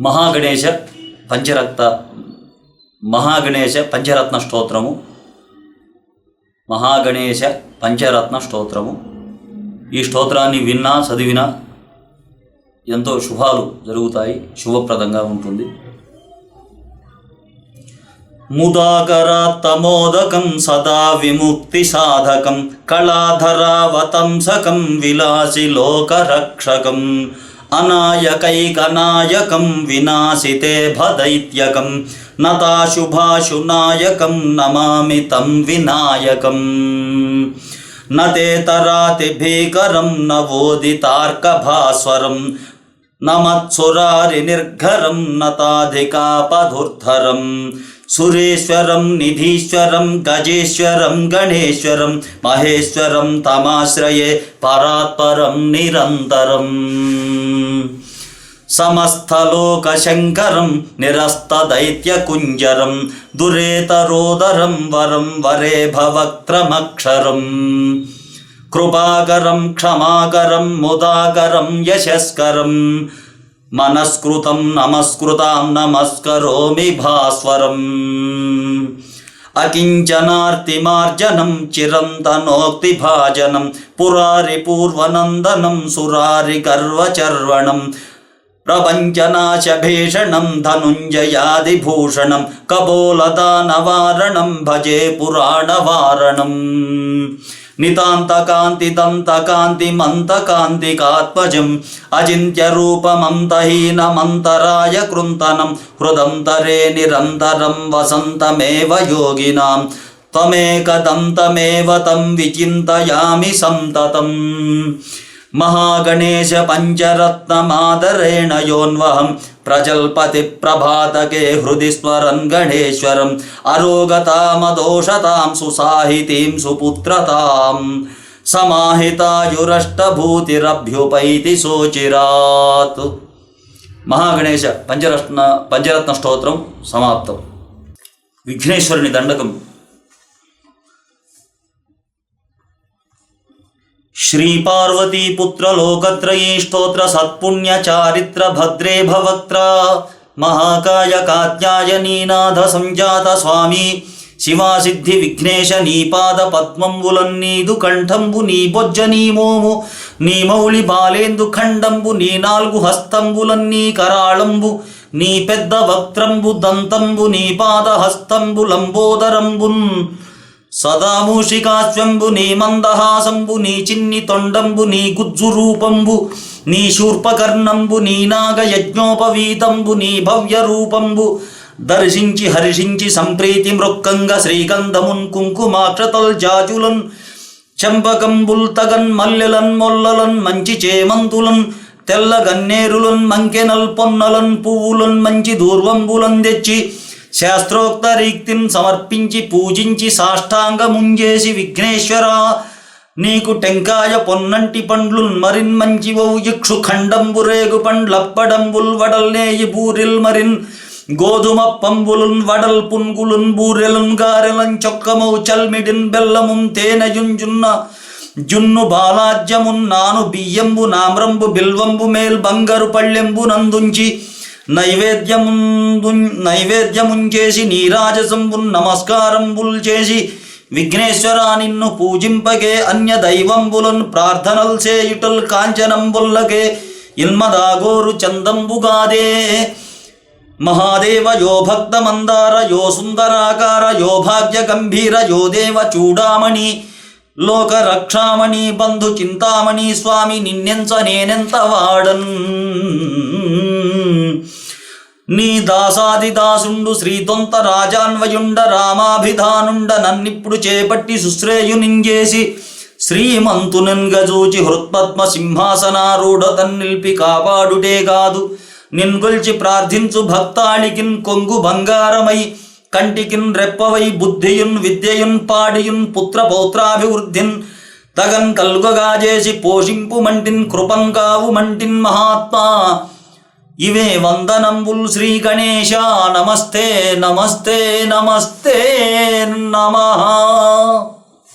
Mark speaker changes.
Speaker 1: మహాగణేశ పంచరత్న మహాగణేశ పంచరత్న స్తోత్రము మహాగణేశ పంచరత్న స్తోత్రము. ఈ స్తోత్రాన్ని విన్నా చదివినా ఎంతో శుభాలు జరుగుతాయి శుభప్రదంగా ఉంటుంది. ముదాకరాత్తమోదకం సదా విముక్తి సాధకం కళాధరావతంసకం విలాసి లోకరక్షకం. अनायकैकनायकं विनाशिते भदैत्यकं। नताशुभाशुनायकं नमामि तं विनायकम्। न तेतरातिभीकरं न वोदितार्कभास्वरम्। నమత్సురారి నిర్ఘరం నతాధికాపధుర్ధరం సురేశ్వరం నిధీశ్వరం గజేశ్వరం గణేశ్వరం మహేశ్వరం తమాశ్రయే పరాత్పరం నిరంతరం సమస్తలోకశంకరం నిరస్తదైత్యకుంజరం దురేతరోదరం వరం వరే భవక్రమక్షరం कृपाकरं क्षमाकरं मुदाकरं यशस्करं। मनस्कृतं नमस्कृतां नमस्करोमि भास्वरम्। अकिञ्चनार्तिमार्जनं चिरन्तनोक्तिभाजनं पुरारिपूर्वनन्दनं सुरारि प्रपञ्चनाशभीषणं धनुञ्जयादिभूषणं कपोलदानवारणं भजे पुराणवारणम्। భజే పురాణవారణం నితాంతకాంతిదంతకాంతిమంతకాంతికాత్మజం అచింత్యరూపమంతహీనమంతరాయ కృంతనం హృదంతరే నిరంతరం వసంతమేవ యోగినాం త్వమేకదంతమేవ తం महागणेशपञ्चरत्नमादरेण योऽन्वहं प्रजल्पति प्रभातके हृदि स्मरन् गणेश्वरम् अरोगतामदोषतां सुसाहितीं सुपुत्रताम् समाहितायुरष्टभूतिरभ्युपैति सोचिरात् महागणेश पञ्चरत्न पञ्चरत्नस्तोत्रं समाप्तं विघ्नेश्वरुनि दण्डकं श्रीपार्वतीपुत्रलोकत्रयी स्तोत्रसत्पुण्यचारित्रभद्रे भवक्त्र महाकाय कात्यायनीनाथ सञ्जात स्वामी శివాసిద్ధి విఘ్నేశ నీ పాద పద్మంబులన్ నీదు కంఠంబు నీ బొజ్జ నీ మోము నీ మౌళి బాలేందు ఖండంబు నీ నాలుగు హస్తంబులన్ నీ కరాళంబు నీ పెద్ద వక్త్రంబు దంతంబు నీ పాద హస్తంబు లంబోదరంబున్ సదామూషికాశ్వంబు నీ మందహాసంబు నీ చిన్ని తొండంబు నీ గుజ్జు రూపంబు నీ శూర్పకర్ణంబు నీ నాగ యజ్ఞోపవీతంబు నీ భవ్య రూపంబు దర్శించి హర్షించి సంప్రీతి మృక్కంగ శ్రీగంధమున్ కుంకుమాక్షతల్ జాజులన్ చంపకంబుల్ తగన్ మల్లెలన్ మొల్లలన్ మంచి చేమంతులన్ తెల్ల గన్నేరులన్ మంకెనల్ పొన్నలన్ పువ్వులన్ మంచి దూర్వంబులన్ తెచ్చి శాస్త్రోక్త రీక్తిని సమర్పించి పూజించి సాష్టాంగముంజేసి విఘ్నేశ్వర నీకు టెంకాయ పొన్నంటి పండ్లున్ మరిన్ మంచి ఇక్షు ఖండంబు రేగు పండ్లప్పడంబుల్ వడల్నేయి బూరిల్ మరిన్ గోధుమ పంబులున్ వడల్ పున్గులున్ బూరెలున్ గారెలన్ చొక్కమౌ చల్మిడిన్ బెల్లముం తేనయుంజున్న జున్ను బాలాజ్యమున్ నాను బియ్యంబు నామ్రంబు బిల్వంబు మేల్ బంగారు పళ్ళెంబు నందుంచి నైవేద్యముందు నైవేద్యముంచేసి నీరాజసంబున్ నమస్కారంబుల్ చేసి విఘ్నేశ్వర నిన్ను పూజింపగే అన్య దైవంబులన్ ప్రార్థనల్ చేయుటల్ కాంచనంబుల్లకే ఇల్మదాగోరు చందంబుగాదే. మహాదేవ యో భక్త మందార యో సుందరాకార యో భాగ్య గంభీర యో దేవ చూడామణి లోక రక్షామణి బంధు చింతామణి స్వామి నిన్నెంచ నేనెంత వాడన్? నీ దాసాది దాసుండు శ్రీతొంత రాజాన్వయుండ రామాభిధానుండ నన్నిప్పుడు చేపట్టి సుశ్రేయునింజేసి శ్రీమంతునన్గజూచి హృత్పద్మ సింహాసనారూఢ తన్నిల్పి కాపాడుటే కాదు. నిన్గొల్చి ప్రార్థించు భక్తాళికిన్ కొంగు బంగారమై కంటికిన్ రెప్పవై బుద్ధియున్ విద్యయున్ పాడియున్ పుత్ర పౌత్రాభివృద్ధిన్ తగన్ కల్గగా చేసి పోషింపు మంటిన్ కృపం కావు మంటిన్ మహాత్మా. ఇవే వందనంబుల్ శ్రీ గణేశ నమస్తే నమస్తే నమస్తే నమ.